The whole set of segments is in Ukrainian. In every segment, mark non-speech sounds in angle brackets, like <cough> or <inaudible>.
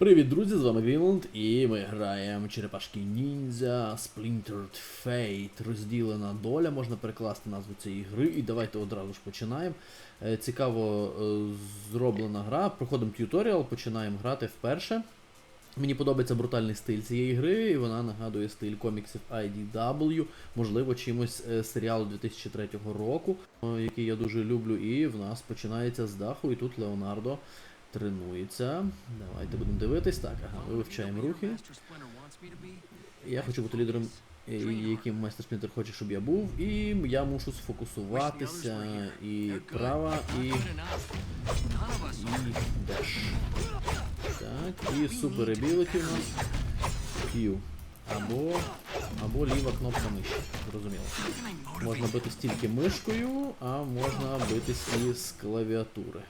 Привіт, друзі! З вами Грінланд, і ми граємо Черепашки Ніндзя Splintered Fate. Розділена доля, можна перекласти назву цієї гри. І давайте одразу ж починаємо. Е, Цікаво е, зроблена гра. Проходимо т'юторіал, починаємо грати вперше. Мені подобається брутальний стиль цієї гри, і вона нагадує стиль коміксів IDW, можливо, чимось е, серіалу 2003 року, який я дуже люблю. І в нас починається з даху, і тут Леонардо тренується. Давайте будемо дивитись. Так, ага, вивчаємо рухи. Я хочу бути лідером, е, яким майстер Сплінтер хоче, щоб я був, і я мушу сфокусуватися і права, і, і деш. Так, і супер у нас Q. Або, або ліва кнопка миші. Зрозуміло. Можна битись тільки мишкою, а можна битись і з клавіатури.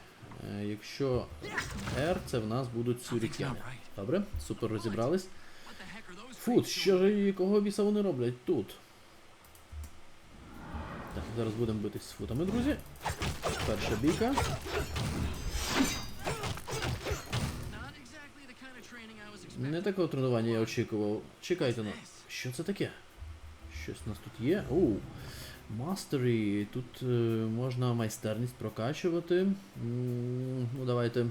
Е, Якщо R, це в нас будуть сюрікени. Добре, супер розібрались. Фут, що ж і кого біса вони роблять тут? Так, зараз будемо битись з футами, друзі. Перша бійка. Не такого тренування я очікував. Чекайте на. Що це таке? Щось у нас тут є. Оу. Mastery. Тут е, можна майстерність прокачувати. Ну, давайте.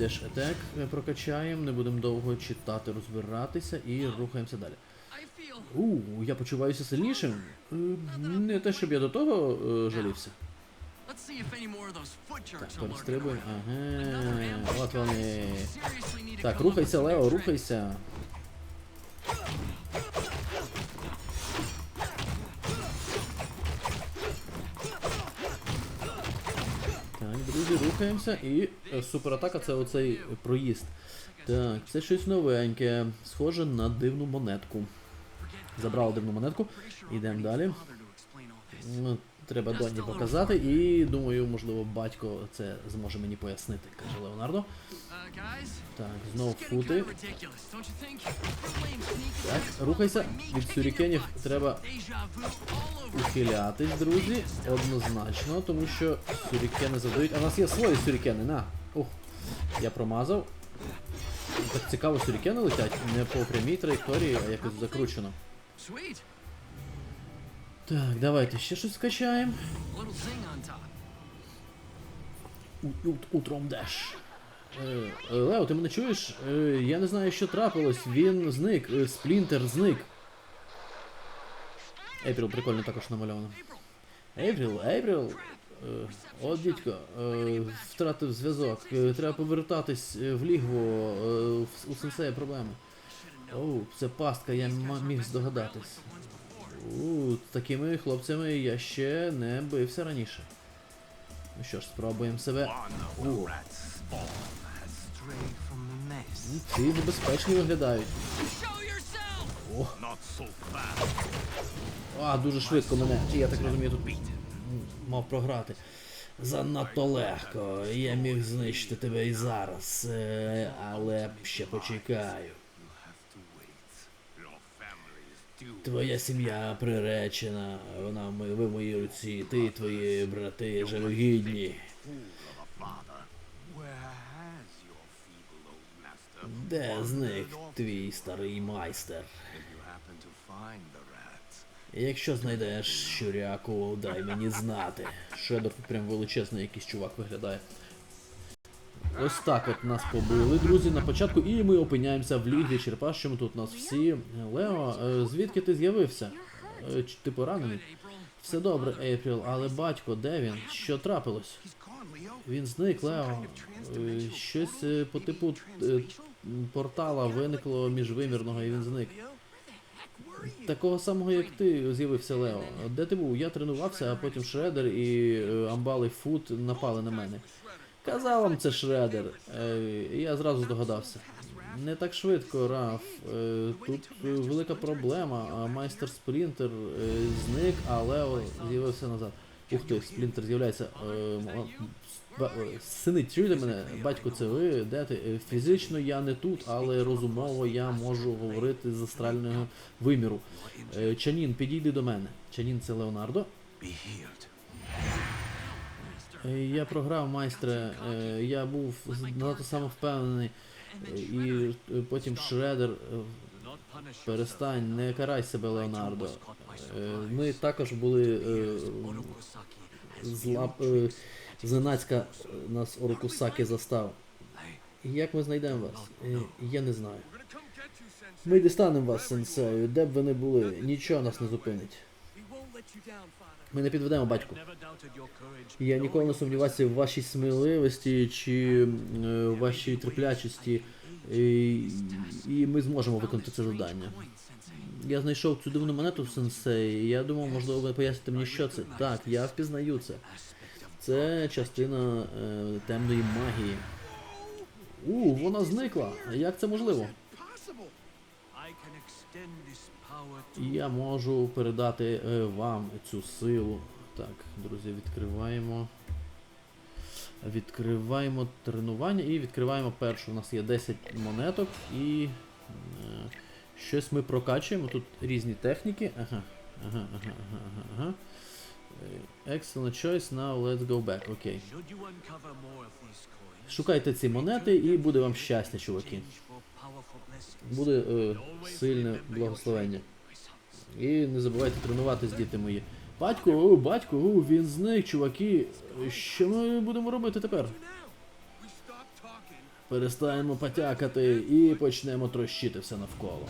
Attack е, прокачаємо, не будемо довго читати, розбиратися і рухаємося далі. У, я почуваюся сильнішим. Е, Не те, щоб я до того е, жалівся. Так, перестрибуємо. Ага, от вони. Так, рухайся, Лео, рухайся. Рухаємося і е, суператака це оцей проїзд. Так, це щось новеньке. Схоже на дивну монетку. Забрали дивну монетку. Йдемо далі. Ну, Треба Донні показати, і думаю, можливо, батько це зможе мені пояснити, каже Леонардо. Так, знову фути. Так, рухайся. Від сюрікенів треба ухилятись, друзі. Однозначно, тому що сюрікени задають. А у нас є свої сюрікени, на. Ух, я промазав. Так цікаво, сюрікени летять не по прямій траєкторії, а якось закручено. Так, давайте ще щось скачаємо. Утром деш. Е, е, Лео, ти мене чуєш? Е, Я не знаю, що трапилось. Він зник. Сплінтер зник. Ейпріл прикольно також намальовано. Ейпріл, Ейпріл. О, дідько, втратив зв'язок. Треба повертатись в лігво. в- У сенсея проблеми. Оу, це пастка, я міг здогадатись. У, такими хлопцями я ще не бився раніше. Ну що ж, спробуємо себе. О, ці небезпечні виглядають. О, а, дуже швидко мене. Я так розумію, тут мав програти. Занадто легко. Я міг знищити тебе і зараз. е, Але ще почекаю. Твоя сім'я приречена, вона мо- ви в моїй руці, ти і твої брати жалюгідні. Де зник твій старий майстер? Якщо знайдеш щуряку, дай мені знати. Шедор прям величезний якийсь чувак виглядає. Ось так от нас побили, друзі, на початку, і ми опиняємося в лігі Черпашчому. Тут нас всі. Лео, е, звідки ти з'явився? Е, Ти поранений? Все добре, Ейпріл, але батько, де він? Що трапилось? Він зник, Лео. Е, Щось е, по типу е, портала виникло міжвимірного і він зник. Такого самого, як ти, з'явився Лео. Де ти був? Я тренувався, а потім Шредер і Амбал і Фут напали на мене. Казав вам це Шредер. Я зразу здогадався. Не так швидко, Раф. Е, Тут е, велика проблема. Майстер Сплінтер е, зник, а Лео з'явився назад. Ух ти, Сплінтер з'являється. Сини, чуєте мене? Батько, це ви? Де ти? Фізично я не тут, але розумово я можу говорити з астрального виміру. Чанін, підійди до мене. Чанін це Леонардо. Я програв майстре, я був надто самовпевнений. І потім Шредер. е, Перестань, не карай себе, Леонардо. Е, Ми також були е, зла, е, зненацька нас Орокусаки застав. Як ми знайдемо вас? Я не знаю. Ми дістанемо вас, сенсею, де б ви не були, нічого нас не зупинить. Ми не підведемо батьку. Я ніколи не сумнівався в вашій сміливості чи е, вашій терплячості, і, і ми зможемо виконати це завдання. Я знайшов цю дивну монету в сенсей, і я думав, можливо, ви поясните мені, що це. Так, я впізнаю це. Це частина е, темної магії. У, вона зникла. Як це можливо? Я можу передати е, вам цю силу. Так, друзі, відкриваємо. Відкриваємо тренування і відкриваємо першу. У нас є 10 монеток і е, щось ми прокачуємо. Тут різні техніки. Ага, ага, ага, ага, ага. Е, Excellent choice, now let's go back. Окей. Шукайте ці монети і буде вам щастя, чуваки. Буде е, сильне благословення. І не забувайте тренуватись, діти мої. Батько, о, батько, о, він зник, чуваки. Що ми будемо робити тепер? Перестаємо потякати і почнемо трощити все навколо.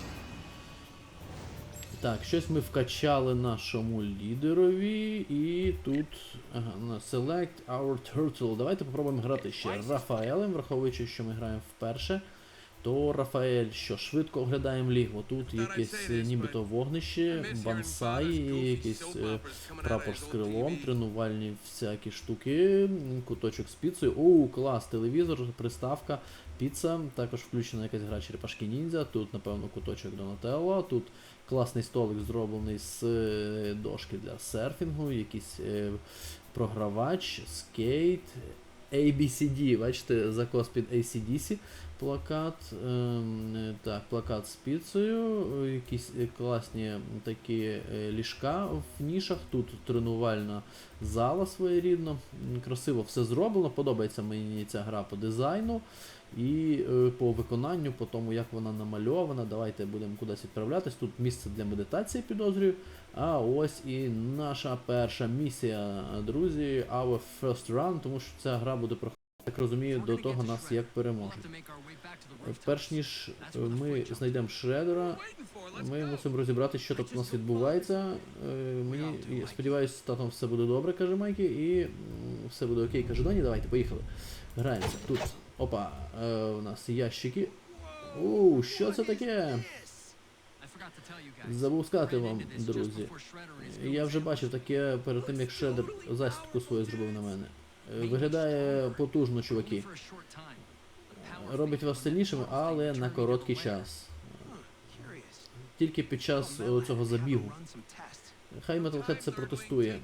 Так, щось ми вкачали нашому лідерові, і тут. Ага, Select our turtle. Давайте попробуємо грати ще Рафаелем, враховуючи, що ми граємо вперше. То Рафаель, що швидко оглядаємо лігво. Тут якесь е, нібито вогнище, бансай, якийсь е, прапор з крилом, тренувальні всякі штуки, куточок з піцею. Оу, клас, телевізор, приставка, піца, також включена якась гра черепашки ніндзя. Тут, напевно, куточок Донателло. Тут класний столик зроблений з е, дошки для серфінгу, якийсь програвач, скейт, ABCD, бачите, закос під ACDC, плакат, ем, так, плакат з піцею, якісь класні такі е, ліжка в нішах, тут тренувальна зала своєрідна, красиво все зроблено, подобається мені ця гра по дизайну і е, по виконанню, по тому, як вона намальована. Давайте будемо кудись відправлятись. Тут місце для медитації підозрюю. А ось і наша перша місія, друзі, our first run, тому що ця гра буде проходити, так розумію, до того нас як переможуть. Перш ніж е, ми знайдемо шредера, ми мусимо розібрати, що тут у нас відбувається. Е, Мені сподіваюся, з татом все буде добре, каже Майкі, і все буде окей, каже Доні. Давайте, поїхали. Граємося. Тут. Опа, е, у нас ящики. У, що це таке? Забув сказати вам, друзі. Я вже бачив таке перед тим, як Шредер засідку свою зробив на мене. Е, Виглядає потужно, чуваки. Робить вас сильнішими, але на короткий час. Тільки під час е, цього забігу. Хай Metalhead це протестує.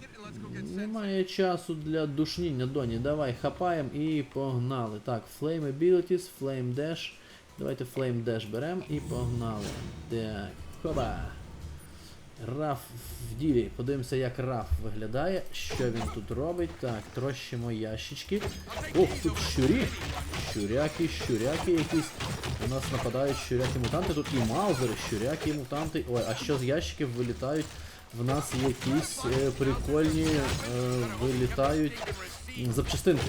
Немає часу для душніння, Доні. Давай, хапаємо і погнали. Так, Flame Abilities, Flame Dash. Давайте Flame Dash беремо і погнали. Так, хоба. Раф в ділі. Подивимося, як Раф виглядає, що він тут робить. Так, трощимо ящички. Ох, тут щурі. Щуряки, щуряки якісь. У нас нападають щуряки-мутанти. Тут і маузери, щуряки, і мутанти. Ой, а що з ящиків вилітають? В нас якісь е, прикольні е, вилітають запчастинки.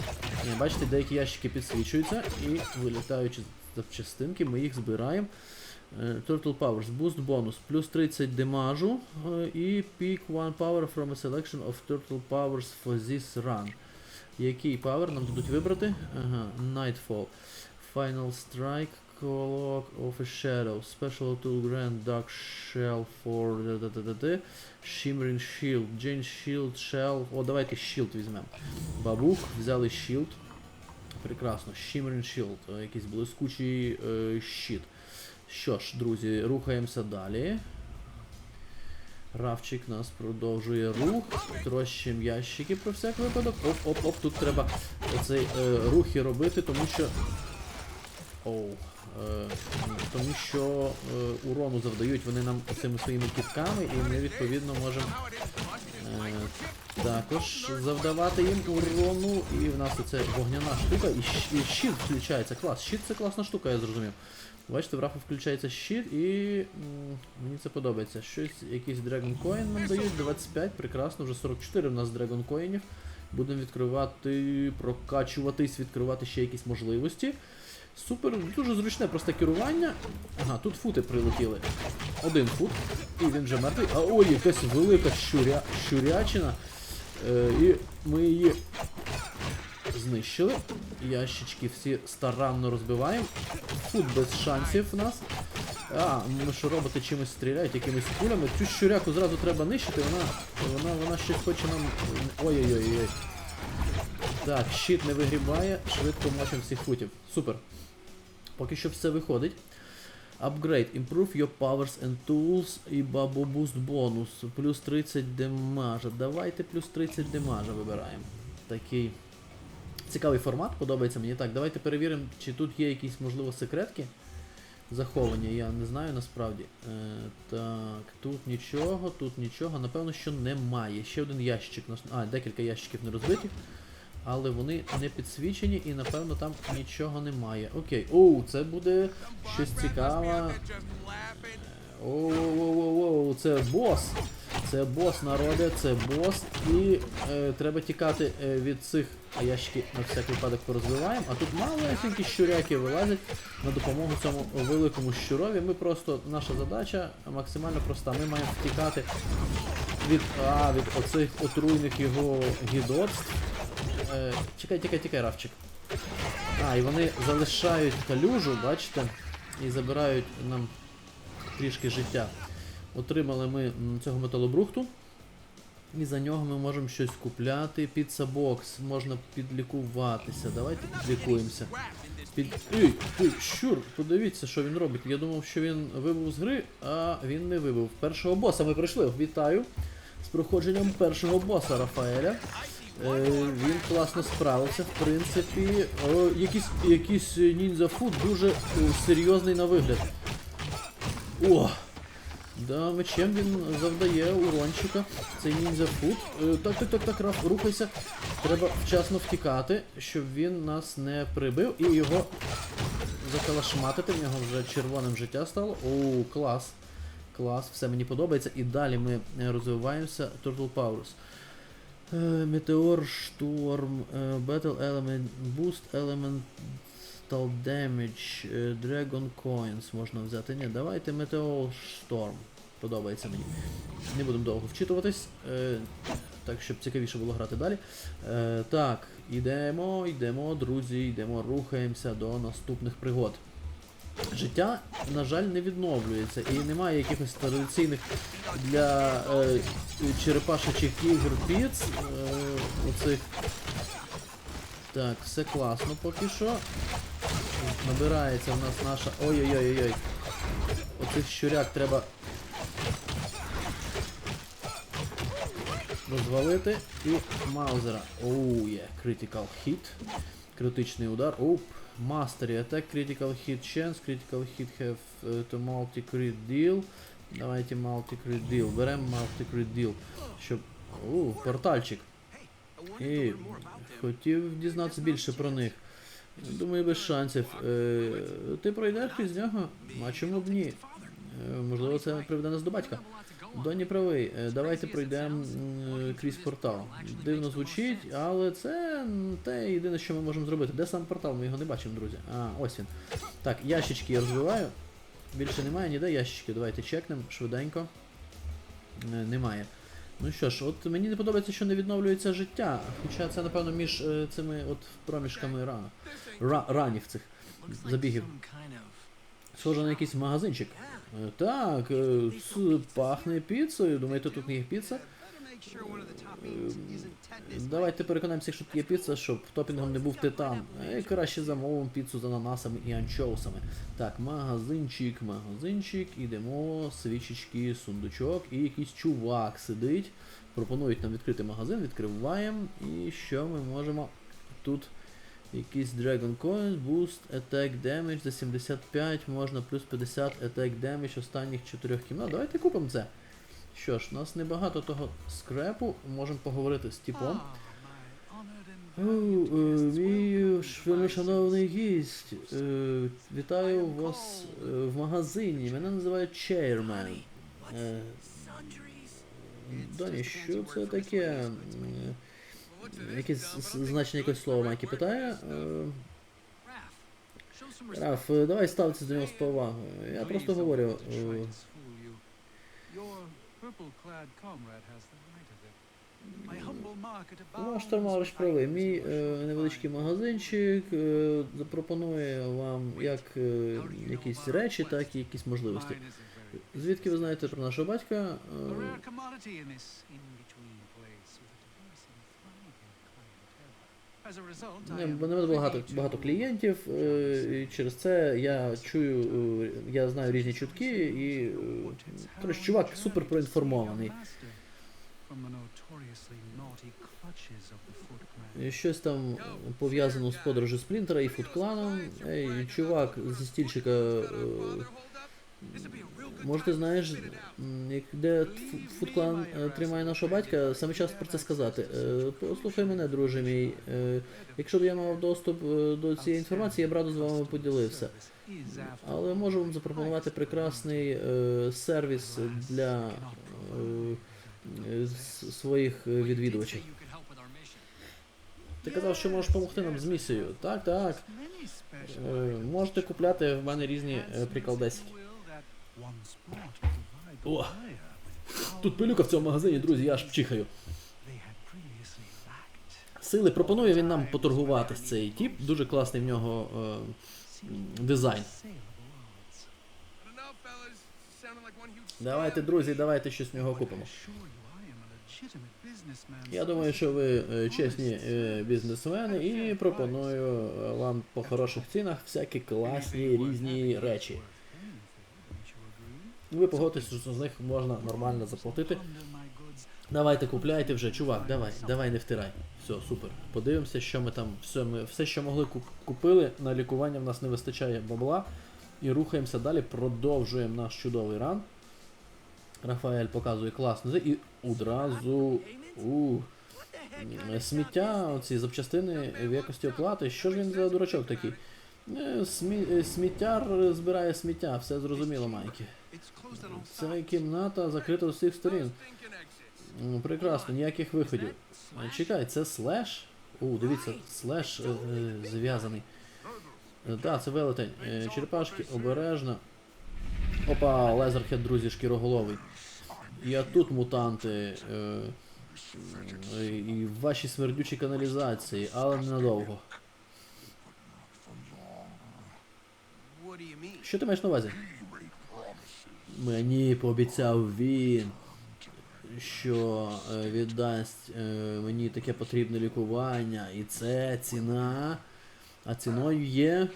Бачите, деякі ящики підсвічуються і вилітаючи запчастинки, ми їх збираємо. Е, Turtle Powers, Boost бонус, плюс 30 демажу е, і Pick one power from a selection of Turtle Powers for this run. Який павер нам дадуть вибрати? Ага, Nightfall. Final Strike, Clock of a Shadow, Special Tool Grand Dark Shell for. Shimmering Shield, Jane Shield, Shell. О, давайте Shield візьмемо. Бабух, взяли Shield. Прекрасно. Shimmering Shield, е, якийсь блискучий е, щит. Що ж, друзі, рухаємося далі. Равчик нас продовжує рух. Трощим ящики про всяк випадок. Оп-оп-оп, тут треба цей е, рух і робити, тому що. Оу, тому що е, урону завдають вони нам цими своїми кітками, і ми відповідно можемо е, також завдавати їм урону. І в нас оце вогняна штука, і, щит включається. Клас. Щит це класна штука, я зрозумів. Бачите, в рафу включається щит і мені це подобається. Щось, якийсь Dragon Coin нам дають, 25, прекрасно, вже 44 в нас Dragon Coinів. Будемо відкривати, прокачуватись, відкривати ще якісь можливості. Супер, дуже зручне просто керування. Ага, тут фути прилетіли. Один фут, і він вже мертвий. А ой, якась велика щуря, щурячина. Е, і ми її знищили. Ящички всі старанно розбиваємо. Фут без шансів в нас. А, ми що роботи чимось стріляють, якимись кулями. Цю щуряку зразу треба нищити, вона, вона, вона щось хоче нам. Ой-ой-ой. Так, щит не вигрібає, швидко мочимо всіх футів. Супер. Поки що все виходить. Upgrade. Improve your powers and tools і Bubble Boost бонус. Плюс 30 демажа. Давайте плюс 30 демажа вибираємо. Такий цікавий формат, подобається мені. Так, давайте перевіримо, чи тут є якісь, можливо, секретки заховані. Я не знаю насправді. Е, так, тут нічого, тут нічого. Напевно, що немає. Ще один ящик. А, декілька ящиків не розбиті. Але вони не підсвічені і напевно там нічого немає. Окей. Оу, це буде щось цікаве. Оу, це бос. Це бос народи, це бос. І е, треба тікати е, від цих а ящики на всяк випадок порозвиваємо. А тут малесенькі щуряки вилазять на допомогу цьому великому щурові. Ми просто, наша задача максимально проста. Ми маємо втікати від, а, від оцих отруйних його гідотств. Е, чекай, тікай, тікай, Равчик. А, і вони залишають калюжу, бачите, і забирають нам трішки життя. Отримали ми цього металобрухту. І за нього ми можемо щось купляти. Піцабокс, можна підлікуватися. Давайте підлікуємося. Під... Ей, ти, щур, подивіться, що він робить. Я думав, що він вибув з гри, а він не вибув. Першого боса ми пройшли. Вітаю з проходженням першого боса Рафаеля. Е, він класно справився, в принципі. Якийсь, якийсь ніндзя фуд дуже е, серйозний на вигляд. О! Да, мечем він завдає урончика. Цей ніндзя фуд. Е, так, так, так, так, рухайся. Треба вчасно втікати, щоб він нас не прибив і його закалашматити. В нього вже червоним життя стало. Оу, клас. Клас, все мені подобається. І далі ми розвиваємося. Turtle Powers. Storm, е, Battle Element, Boost Elemental Damage, е, Dragon Coins можна взяти. Ні, давайте Meteor Storm. Подобається мені. Не будемо довго вчитуватись, е, так щоб цікавіше було грати далі. Е, так, йдемо, йдемо, друзі, йдемо, рухаємося до наступних пригод. Життя, на жаль, не відновлюється і немає якихось традиційних для е, черепашечих ігор піц. Е, оцих. Так, все класно поки що. Набирається в нас наша. Ой-ой-ой-ой. Оцих щуряк треба розвалити. І Маузера. Оу, є. Critical hit. Критичний удар. Оп. Mastery Attack, Critical Hit Chance, Critical Hit have to multi-crit deal. Давайте multi-crit deal. Беремо multi-crit deal. Щоб. О, портальчик. І хотів дізнатися більше про них. Думаю, без шансів. Е, ти пройдеш крізь нього? А чому б ні? Е, можливо, це приведе нас до батька. Доні правий, Е, давайте пройдемо крізь портал. Дивно звучить, але це те єдине, що ми можемо зробити. Де сам портал? Ми його не бачимо, друзі. А, ось він. Так, ящички я розвиваю. Більше немає ніде ящички. Давайте чекнемо швиденько. Е, Немає. Ну що ж, от мені не подобається, що не відновлюється життя. Хоча це, напевно, між е, цими от проміжками ра... Ра... ранів цих забігів. Схоже на якийсь магазинчик. Е, Так, е, пахне піцею. Думаєте, тут не є піца? Давайте переконаємося, що тут є піца, щоб топінгом не був титан. Е, краще замовимо піцу з ананасами і анчоусами. Так, магазинчик, магазинчик, ідемо, свічечки, сундучок і якийсь чувак сидить. Пропонують нам відкрити магазин, відкриваємо. І що ми можемо тут Якийсь Dragon Coin, Boost, Attack Damage за 75, можна плюс 50 Attack Damage останніх 4 кімнат. Давайте купимо це. Що ж, у нас небагато того скрепу, можемо поговорити з типом. Е, мій шановний гість, е, вітаю вас е, в магазині. Мене називають Chairman. Доні, що це таке? Якесь значення якогось слова Майкі питає. Е, Раф, е, давай ставитися до нього з повагою. Я просто говорю. е, Ну, правий. Мій е, невеличкий магазинчик е, запропонує вам як е, якісь речі, так і якісь можливості. Звідки ви знаєте про нашого батька? Е, Не, в мене багато, багато клієнтів, е, і через це я чую, е, я знаю різні чутки, і е, коротше, чувак супер проінформований. І Щось там пов'язано з подорожю Сплінтера і Фудкланом. Ей, чувак зі стільчика. Може, ти знаєш, де Фу- Фудклан е, тримає нашого батька, саме час про це сказати. Е, Послухай мене, друже мій. Е, Якщо б я мав доступ до цієї інформації, я б радо з вами поділився. Але можу вам запропонувати прекрасний сервіс для своїх відвідувачів. Ти казав, що можеш допомогти нам з місією. Так, так. Можете купляти в мене різні приколдесики. О, Тут пилюка в цьому магазині, друзі, я аж чихаю. Сили пропонує він нам поторгуватись цей тіп. Дуже класний в нього е, дизайн. Давайте, друзі, давайте щось в нього купимо. Я думаю, що ви е, чесні е, бізнесмени і пропоную вам по хороших цінах всякі класні різні речі. Ви погодитесь, що з них можна нормально заплатити. Давайте купляйте вже, чувак, давай, давай не втирай. Все, супер. Подивимося, що ми там. Все, ми все, що могли купили, на лікування в нас не вистачає бабла. І рухаємося далі, продовжуємо наш чудовий ран. Рафаель показує класно. І одразу. У, сміття, оці запчастини в якості оплати. Що ж він за дурачок такий? Е, Смі... е, Сміттяр збирає сміття, все зрозуміло, Майкі. Ця кімната закрита з усіх сторін. М, Прекрасно, ніяких виходів. Е, Чекай, це слеш? О, дивіться, слеш е, е, зв'язаний. Так, це велетень. Е, Черепашки, обережно. Опа, лезерхед, друзі, шкіроголовий. А тут мутанти. Е, е, і в вашій смердючій каналізації, але ненадовго. Що ти маєш на увазі? Мені пообіцяв він, що е, віддасть е, мені таке потрібне лікування, і це ціна. А ціною є.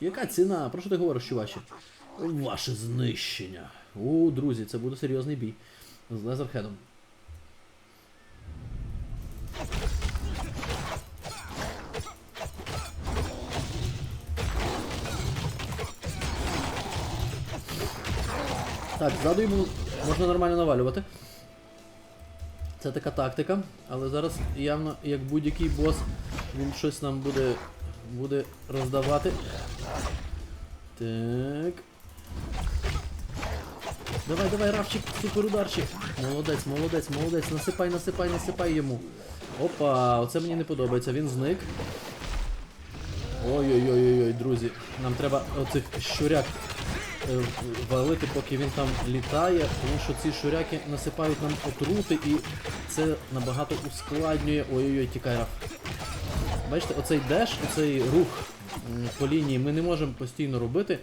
Яка ціна? Про що ти говориш, чуваче? Ваше знищення. У, друзі, це буде серйозний бій. З Лезерхедом. Так, ззаду йому можна нормально навалювати. Це така тактика, але зараз явно, як будь-який бос, він щось нам буде, буде роздавати. Так. Давай, давай, Равчик, суперударчик. Молодець, молодець, молодець. Насипай, насипай, насипай йому. Опа, оце мені не подобається. Він зник. Ой-ой-ой-ой, друзі. Нам треба оцих щуряк валити, поки він там літає, тому що ці щуряки насипають нам отрути і це набагато ускладнює. Ой-ой-ой, тікай Раф. Бачите, оцей деш, оцей рух по лінії ми не можемо постійно робити.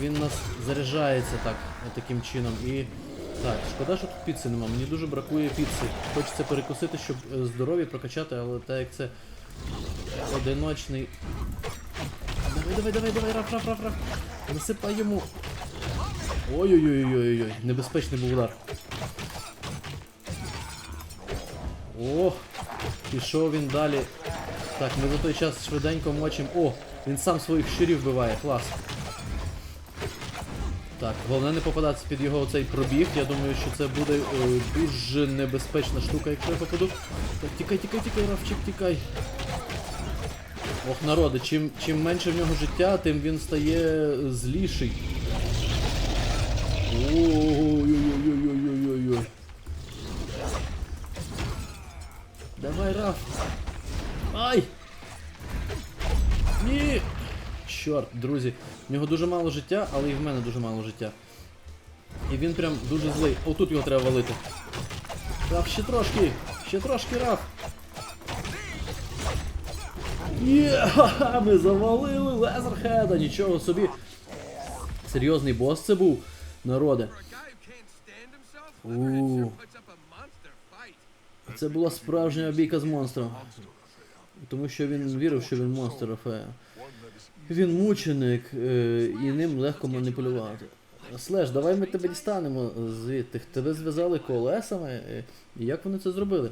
Він нас заряджається так, таким чином. І так, шкода, що тут піци нема. Мені дуже бракує піци. Хочеться перекусити, щоб е, здоров'я прокачати, але так як це одиночний. Давай, давай, давай, давай, раф, раф, раф, раф. Насипай йому. Ой-ой-ой-ой-ой, небезпечний був удар. О, пішов він далі Так, ми за той час швиденько мочим. О, він сам своїх щурів вбиває, клас. Так, головне не попадатися під його цей пробіг. Я думаю, що це буде е, дуже небезпечна штука, якщо я попаду. Так, тікай, тікай, тікай, Рафчик, тікай. Ох, народи, чим, чим менше в нього життя, тим він стає зліший. Ой-ой-ой-ой-ой-ой-ой. Давай, Раф. Ай! Ні! Чорт, друзі, в нього дуже мало життя, але і в мене дуже мало життя. І він прям дуже злий. Отут його треба валити. Раф, ще трошки! Ще трошки, Раф! Є! Ми завалили Лезерхеда! Нічого собі! Серйозний бос це був, monster fight. Це була справжня бійка з монстром. Тому що він вірив, що він монстр Рафея. Він мученик, е, і ним легко маніпулювати. Слеш, давай ми тебе дістанемо звідти. Тебе зв'язали колесами. е, І як вони це зробили?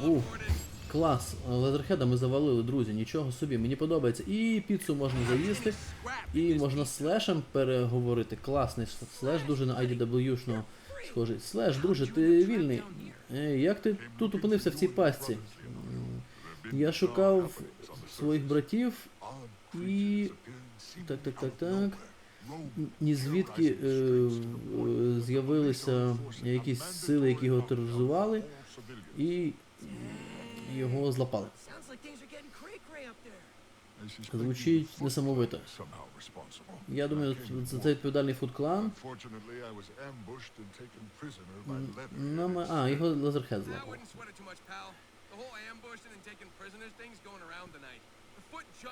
<laughs> клас. Лезерхеда ми завалили, друзі. Нічого собі, мені подобається. І піцу можна заїсти, і можна з слешем переговорити. Класний слеш, дуже на IDW-шного схожий. Слеш, друже, ти вільний. Е, Як ти тут опинився в цій пастці? Я шукав своїх братів і. Так, так, так, так. Ні звідки е, е, з'явилися якісь сили, які його тероризували, і його злапали. There. Звучить несамовито. Я думаю, за це відповідальний фуд-клан. Unfortunately, I was ambushed and taken prisoner by М, Leatherhead. Нам... А, його лазерхед злапав.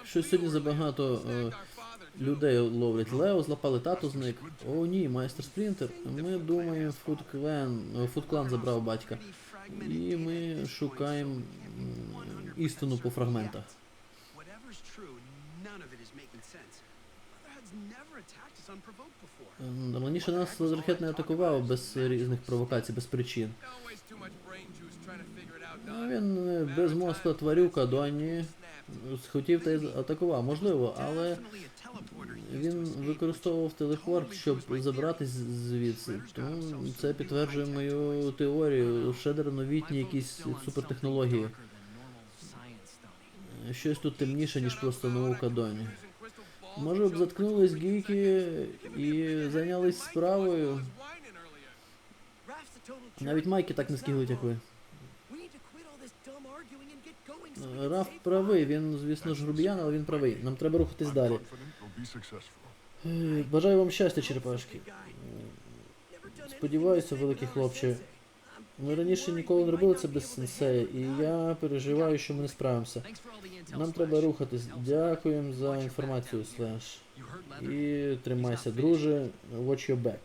Щось сьогодні забагато е, людей ловлять. Лео злапали, тато зник. О ні, майстер Сплінтер. Ми думаємо, фуд-клан, фуд-клан забрав батька. І ми шукаємо істину по фрагментах. Раніше нас лазерхед не атакував без різних провокацій, без причин. А. Він е, без мозка тварюка Донні хотів та й атакував, можливо, але він використовував телепорт, щоб забратись звідси. Тому це підтверджує мою теорію. Шедер новітні якісь супертехнології. Щось тут темніше, ніж просто наука Доні. Може б заткнулись гіки і зайнялись справою. Навіть майки так не скиглить, як ви. Раф правий, він, звісно ж, грубіян, але він правий. Нам треба рухатись далі. Е, Бажаю вам щастя, черепашки. Сподіваюся, великий хлопче. Ми раніше ніколи не робили це без сенсея, і я переживаю, що ми не справимося. Нам треба рухатись. Дякуємо за інформацію, Слеш. І тримайся, друже. Watch your back.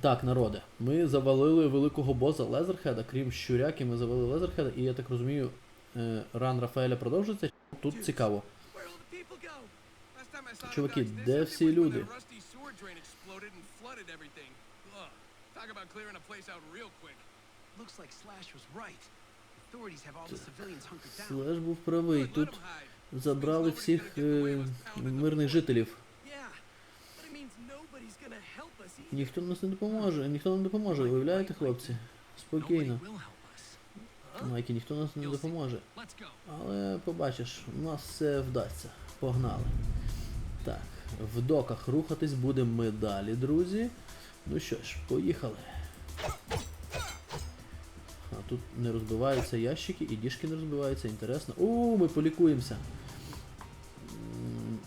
Так, народе. Ми завалили великого боза Лезерхеда, крім щуряки, ми завалили Лезерхеда, і я так розумію, е, ран Рафаеля продовжується. Тут цікаво. Чуваки, де всі люди? Слеш був правий. Тут забрали всіх е, мирних жителів. Ніхто нас не допоможе, ніхто нам допоможе, уявляєте, хлопці? Спокійно. Майкі, ніхто нас не допоможе. Але побачиш, у нас все вдасться. Погнали. Так, в доках рухатись будемо ми далі, друзі. Ну що ж, поїхали. А тут не розбиваються ящики і діжки не розбиваються, інтересно. О, ми полікуємося.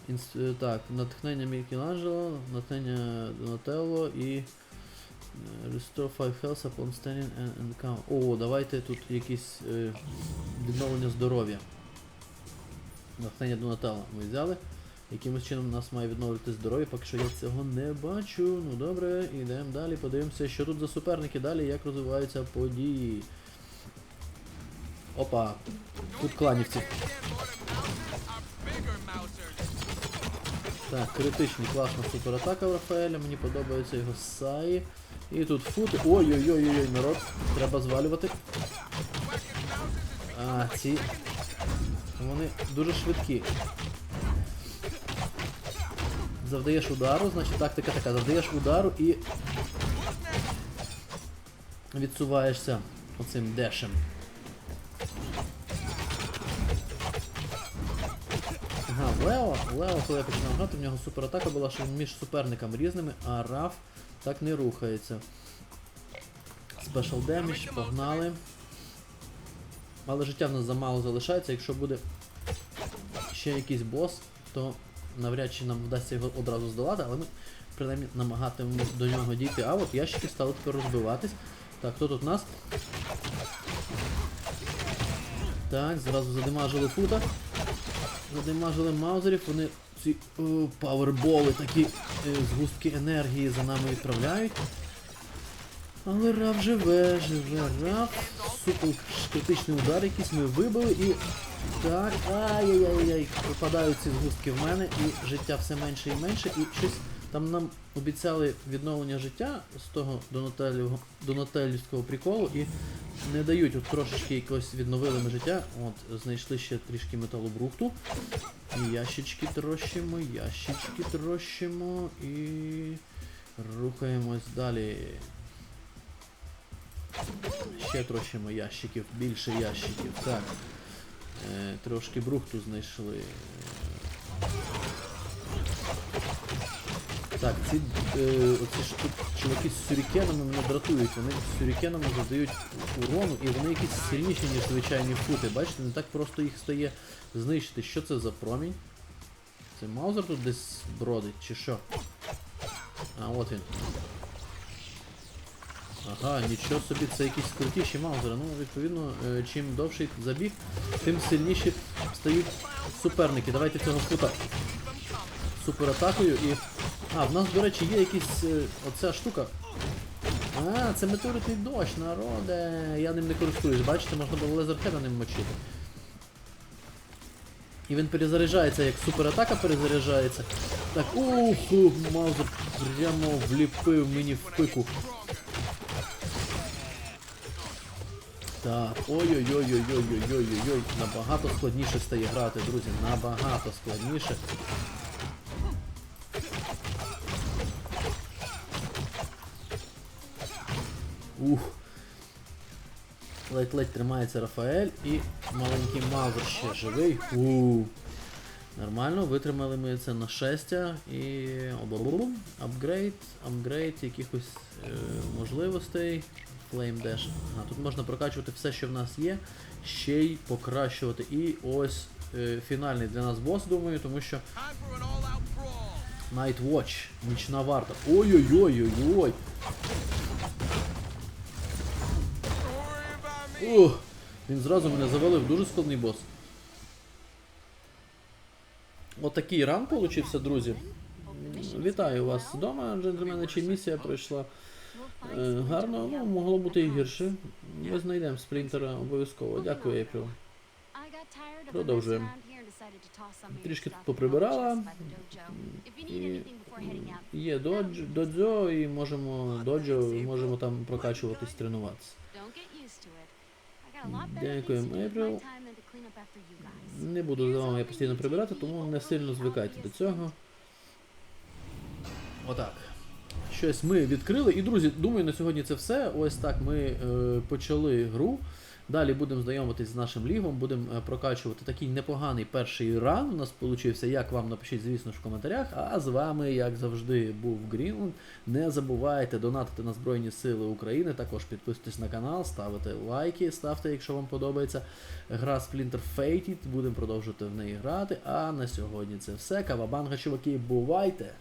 М, інс- е, Так, натхнення Мікеланджело, натхнення Донателло і Restore 5 health upon standing and encounter. О, давайте тут якісь е, відновлення здоров'я. Натхнення Донателло ми взяли. Якимось чином у нас має відновити здоров'я, поки що я цього не бачу. Ну добре, йдемо далі, подивимося, що тут за суперники далі, як розвиваються події. Опа, тут кланівці. Так, критичний, класна суператака в Рафаеля, мені подобається його Саї. І тут фут. Ой-ой-ой-ой, народ, треба звалювати. А, ці. Вони дуже швидкі. Завдаєш удару, значить тактика така, завдаєш удару і відсуваєшся оцим дешем. Лео, коли я починав грати, в нього суператака була, що між суперниками різними, а Раф так не рухається. Special damage, погнали. Але життя в нас замало залишається, якщо буде ще якийсь бос, то навряд чи нам вдасться його одразу здолати, але ми принаймні намагатимемось до нього дійти. А от ящики стали тепер розбиватись. Так, хто тут у нас? Так, зразу задимажили фута. Задимажили маузерів, вони ці о, паверболи, такі е, згустки енергії за нами відправляють. Але Раф живе, живе, Раф. Супер критичний удар якийсь ми вибили і. Так, ай-яй-яй-яй, випадають ці згустки в мене і життя все менше і менше, і щось там нам обіцяли відновлення життя з того донателівського приколу і не дають от трошечки якось відновили ми життя. От, знайшли ще трішки металобрухту. І ящички трощимо, ящички трощимо і рухаємось далі. Ще трощимо ящиків, більше ящиків. Так. Е, трошки брухту знайшли. Так, ці е, оці чуваки з сюрікенами мене дратують. Вони з сюрікенами задають урону і вони якісь сильніші, ніж звичайні фути. Бачите, не так просто їх стає знищити. Що це за промінь? Це Маузер тут десь бродить, чи що? А, от він. Ага, нічого собі, це якісь крутіші маузери. Ну, відповідно, е, чим довший забіг, тим сильніші стають суперники. Давайте цього фута суператакою і. А, в нас, до речі, є якісь. е, оця штука. А, це метеоритний дощ, народе. Я ним не користуюсь, бачите, можна було лезерхеда ним мочити. І він перезаряджається, як суператака перезаряджається. Так, ух, маузер прямо вліпив мені в пику. Так, ой-ой-ой-ой-ой-ой-ой-ой-ой. Набагато складніше стає грати, друзі. Набагато складніше. Ух. Ледь-ледь тримається Рафаель і маленький Мавр ще живий. Ух. Нормально, витримали ми це на щастя і обрум, апгрейд, апгрейд якихось е, можливостей. Flame Dash. Ага, тут можна прокачувати все, що в нас є, ще й покращувати. І ось е, фінальний для нас бос, думаю, тому що Time for an all-out brawl. Night Watch, нічна варта. Ой-ой-ой-ой-ой. Ух, він зразу мене завалив, дуже складний бос. Отакий ран получився, друзі. Вітаю вас вдома, джентльмени, чи місія пройшла е, гарно, ну, могло бути і гірше. Ми знайдемо сплінтера обов'язково. Дякую, Ейприл. Продовжуємо. Трішки тут поприбирала. І є додж, додзо і можемо доджо, можемо там прокачуватись, тренуватися. Дякуємо, Ейприл. Не буду за вами постійно прибирати, тому не сильно звикайте до цього. Отак. Щось ми відкрили. І, друзі, думаю, на сьогодні це все. Ось так ми е, почали гру. Далі будемо знайомитись з нашим лігом, будемо е, прокачувати такий непоганий перший ран. У нас получився. Як вам напишіть, звісно ж, в коментарях. А з вами, як завжди, був Грінленд. Не забувайте донатити на Збройні Сили України. Також підписуйтесь на канал, ставите лайки, ставте, якщо вам подобається гра Splinter Fated. Будемо продовжувати в неї грати. А на сьогодні це все. Кавабанга, чуваки, бувайте!